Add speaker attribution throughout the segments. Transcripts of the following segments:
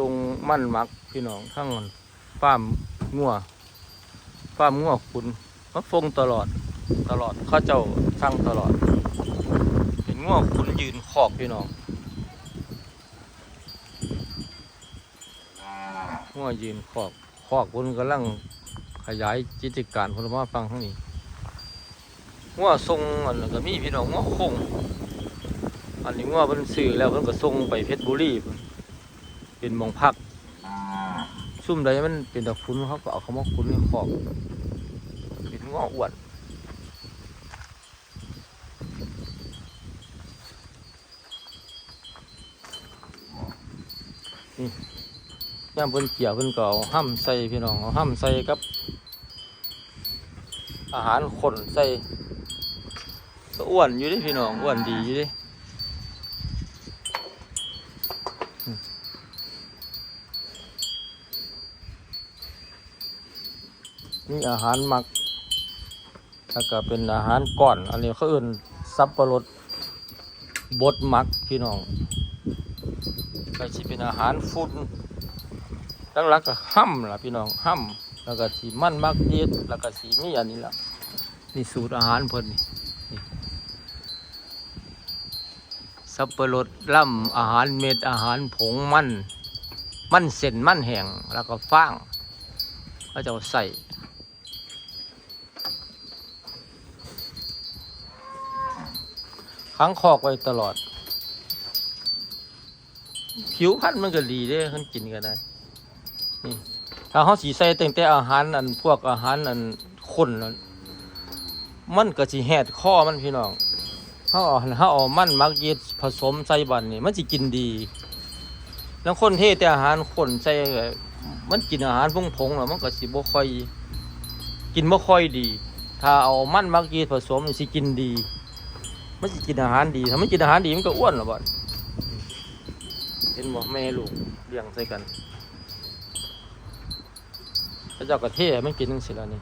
Speaker 1: ทรงมั่นมักพี่น้องทั้งฟาร์มงัวฟาร์มงัวคุณมาฟงตลอดตลอดข้าเจ้าทั้งตลอด เป็นงัวคุณยืนขอบพี่น้องงัวยืนขอบขอบคุณกำลังขยายกิจการพลมาฟังทั้งนี้งัวทรงอันก็มีพี่น้องงัวคงอันนี้ว่าเพิ่นซื้อแล้วเพิ่นก็ส่งไปเพชรบุรีพุ่น เป็นหมองพักซุ่มใดมันเป็นตะคุ้นเขาก็เอาเขามาคุ้นในคอกเป็นงออ้วนนี่ย่ามเพิ่นเกี่ยวเพิ่นก็เอาห้ำใส่พี่น้องเอาห้ำใส่กับ อาหารคนใส่ก็อ้วนอยู่ดิพี่น้องอ้วนดีอยู่ดิ นี่อาหารหมัก แล้วก็เป็นอาหารก่อน อันนี้เขาเอื่นซับปะรดบดหมักพี่น้องก็สิเป็นอาหารฟุ้นตั้งหลักก็ห้ำล่ะพี่น้องห้ำแล้วก็สีมันมักเย็ดแล้วก็สีมีอันนี้ละนี่สูตรอาหารเพิ่นนี่สับปะรดล่ำอาหารเม็ดอาหารผงมัน มันเส้นมันแห้งแล้วก็ฟางก็จะใส่ ค้างคอกไว้ตลอด ผิวพรรณมันก็ดีเด้คันกินก็ได้นี่ถ้าเขาสีใส่แต่งแต่อาหารอันพวกอาหารอันข้นนั้นมันก็สิแหดข้อมันพี่น้องเขาเอาเขาเอามันมักเย็ดผสมใส่บันนี่มันสิกินดีแล้วคนเทแต่อาหารข้นใส่มันกินอาหารพงผงๆแล้วมันก็สิบ่ค่อย กินบ่ค่อยดี ถ้าเอามันมักเย็ดผสมนี่สิกินดี มันจะกินอาหารดีถ้าไมันกินอาหารดีมันก็อ้วนหรอบ่เห็นบ่แม่ลูกเลี้ยงใส่กันพระเจ้ากระเทมันกินจังสิแล้วนี่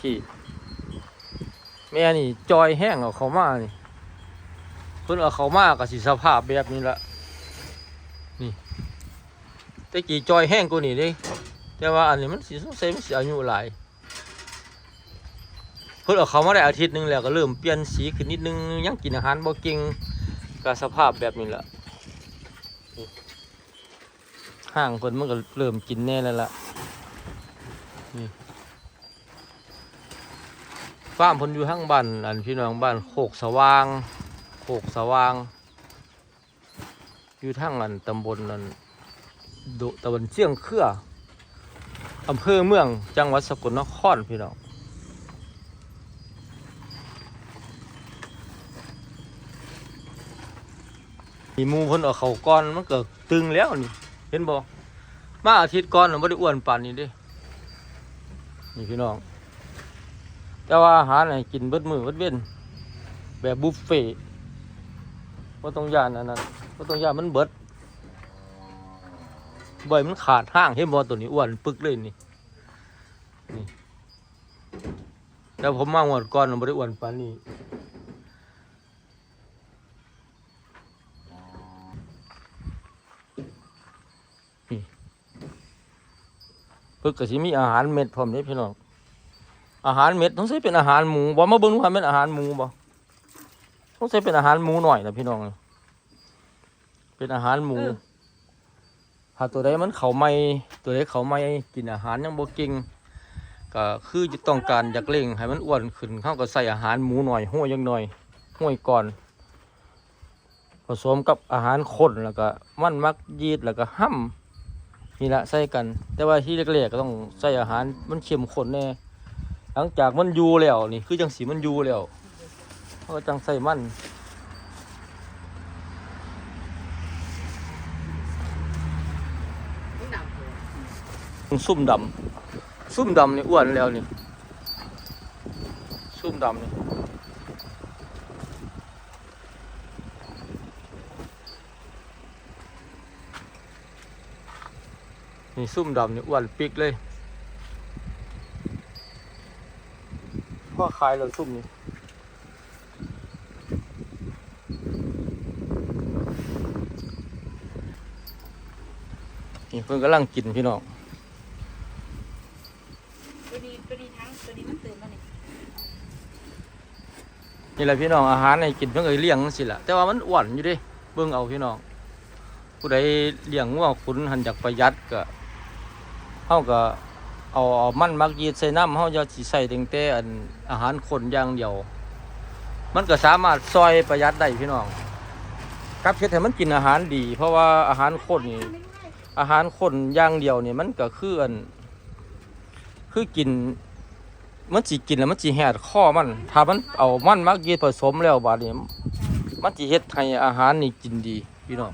Speaker 1: พี่ แม่นี่ จอยแห้งเอาเขามานี่เพิ่นเอาเขามากับสิสภาพแบบนี้ละนี่แต่กี่จอยแห้งกว่านี่ด้แต่ว่าอันนี้มันสิสงสัยมันสิอายุหลาย พิ่นเอาเขามาได้อาทิตย์หนึงแล้วก็เริ่มเปลี่ยนสีขึ้นนิดนึงยังกินอาหารบ่เก่งก็สภาพแบบนี้แหละห่างเพิ่นมันก็เริ่มกินแน่แล้วล่ะนี่ฟาร์มเพิ่นอยู่ทางบ้านอันพี่น้องบ้านโคกสว่างโคกสว่าง อยู่ทางอันตำบลนั้นดุตำบลเชียงเครืออำเภอเมืองจังหวัดสกลนครพี่น้อง มีมูเพิ่นเอาเขาก้อนมันเก็ตึงแล้วนี่ เห็นบ่มาอาทิตย์ก่อนน่ะบ่ได้อ้วนปานนี้ด้นี่พี่น้อง แต่ว่าอาหารให้กินเบิดมือเบิดเว้นแบบบุฟเฟ่ต์บ่ต้องย่านอันนั้นบ่ต้องย่านมันเบิดบ่อยมันขาดห้างเห็นบ่ตัวนี้อ้วนปึกเลยนี่นี่แล้วผมมางวดก่อนน่ะบ่ได้อ้วนปานนี้ เพิ่นก็สิมีอาหารเม็ดพร้อมเด้พี่น้องอาหารเม็ดต้องใช้เป็นอาหารหมูบ่มาเบิ่งดูว่าเป็นอาหารหมูบ่ต้องใช้เป็นอาหารหมูหน่อยนะพี่น้องเป็นอาหารหมู
Speaker 2: เออ
Speaker 1: ถ้าตัวใดมันเขาไม่ตัวใดเขาไม่กินอาหารยังบ่เก่งก็คือจะต้องการอยากเล่งให้มันอ้วนขึ้นเขาก็ใส่อาหารหมูหน่อยห้วยยังหน่อยห้วยก่อน ผสมกับอาหารข้นแล้วก็มันมักยีดแล้วก็ห้ำ นี่ละใส่กัน แต่ว่าที่แรกๆก็ต้องใส่อาหารมันเข้มข้นแน่หลังจากมันอยู่แล้วนี่คือจังสีมันอยู่แล้วก็จังใส่มันซุ่มดำซุ่มดำนี่อ้วนแล้วนี่ซุ่มดำนี่ นี่ซุ่มดำนี่อ้วนปิกเลยพ่อขายเราซุ่มนี่นี่เพิ่งกำลังกินพี่น้อง
Speaker 3: นี่นมาเแห
Speaker 1: ละพี่น้องอาหารในกินเพิ่งเอ่เลี้ยงสิละแต่ว่ามันอ้วนอยู่ดิเบิ่งเอาพี่น้องผู้ใดเลี้ยงว่าคุณหันจากประหยัดก็ เฮาก็เอาเอามันมักยีดใส่น้ำเฮาอย่าสิใส่แต่งแต่อันอาหารคนอย่างเดียว มันก็สามารถซอยประหยัดได้พี่น้องกับเฮ็ดให้มันกินอาหารดี เพราะว่าอาหารคนนี่อาหารคนอย่างเดียวเนี่ยมันก็คืออันคือกินมันสิกินแล้วมันสิแหดข้อมัน ถ้ามันเอามันมักยีดผสมแล้วบาดนี้มันสิเฮ็ดให้อาหารนี่กินดีพี่น้อง